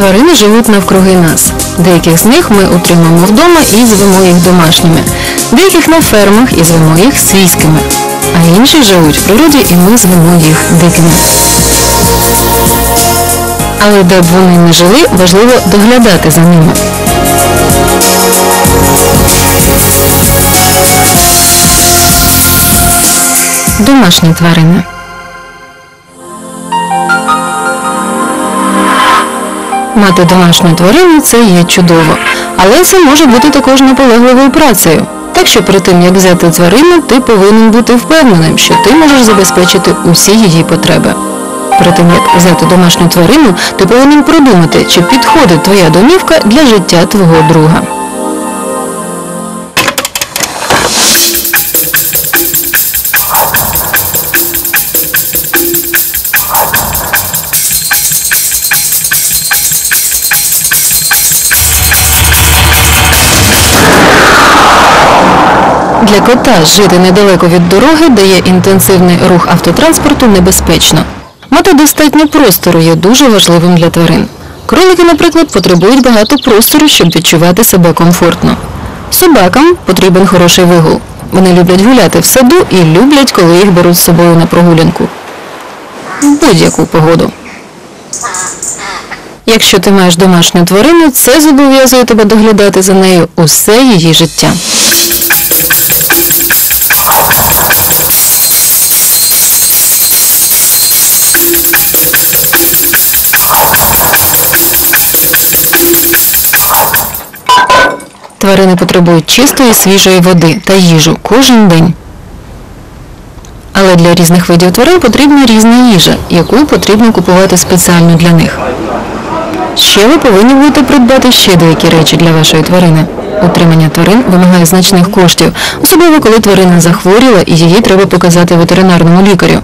Тварини живуть навкруги нас. Деяких з них ми утримуємо вдома і звемо їх домашніми, деяких на фермах і звемо їх свійськими, а інші живуть в природі і ми звемо їх дикими. Але де б вони не жили, важливо доглядати за ними. Домашні тварини. Мати домашню тварину це є чудово, але це може бути також наполегливою працею. Так що перед тим, як взяти тварину, ти повинен бути впевненим, що ти можеш забезпечити усі її потреби. Перед тим, як взяти домашню тварину, ти повинен продумати, чи підходить твоя домівка для життя твого друга. Для кота жити недалеко від дороги, де є інтенсивний рух автотранспорту, небезпечно. Мати достатньо простору є дуже важливим для тварин. Кролики, наприклад, потребують багато простору, щоб відчувати себе комфортно. Собакам потрібен хороший вигул. Вони люблять гуляти в саду і люблять, коли їх беруть з собою на прогулянку. В будь-яку погоду. Якщо ти маєш домашню тварину, це зобов'язує тебе доглядати за нею усе її життя. Тварини потребують чистої свіжої води та їжу кожен день. Але для різних видів тварин потрібна різна їжа, яку потрібно купувати спеціально для них. Ще ви повинні будете придбати ще деякі речі для вашої тварини. Утримання тварин вимагає значних коштів, особливо коли тварина захворіла і її треба показати ветеринарному лікарю.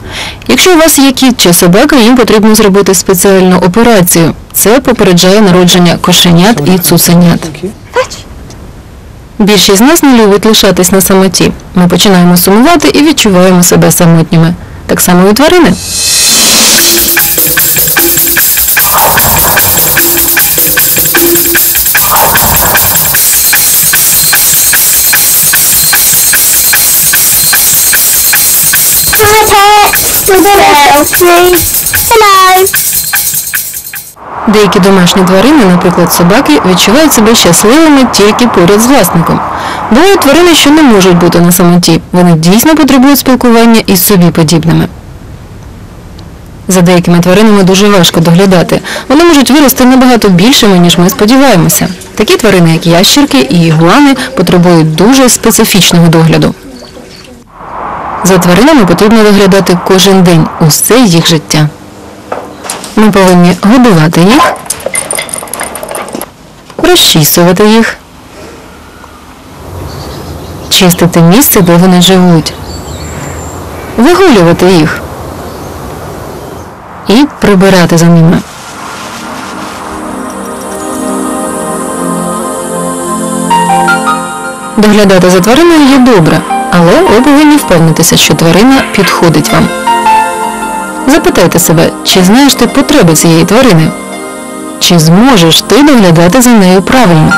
Якщо у вас є кіт чи собака, їм потрібно зробити спеціальну операцію. Це попереджає народження кошенят і цуценят. Більшість з нас не любить лишатись на самоті. Ми починаємо сумувати і відчуваємо себе самотніми. Так само і тварини. Деякі домашні тварини, наприклад, собаки, відчувають себе щасливими тільки поряд з власником. Бувають тварини, що не можуть бути на самоті. Вони дійсно потребують спілкування із собі подібними. За деякими тваринами дуже важко доглядати. Вони можуть вирости набагато більшими, ніж ми сподіваємося. Такі тварини, як ящерки і ігуани, потребують дуже специфічного догляду. За тваринами потрібно доглядати кожен день, усе їх життя. Ми повинні годувати їх, розчісувати їх, чистити місце, де вони живуть, вигулювати їх і прибирати за ними. Доглядати за твариною є добре, але ви повинні впевнитися, що тварина підходить вам. Запитайте себе, чи знаєш ти потреби цієї тварини? Чи зможеш ти доглядати за нею правильно?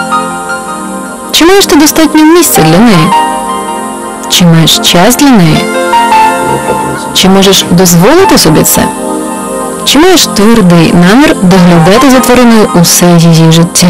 Чи маєш ти достатньо місця для неї? Чи маєш час для неї? Чи можеш дозволити собі це? Чи маєш твердий намір доглядати за твариною усе її життя?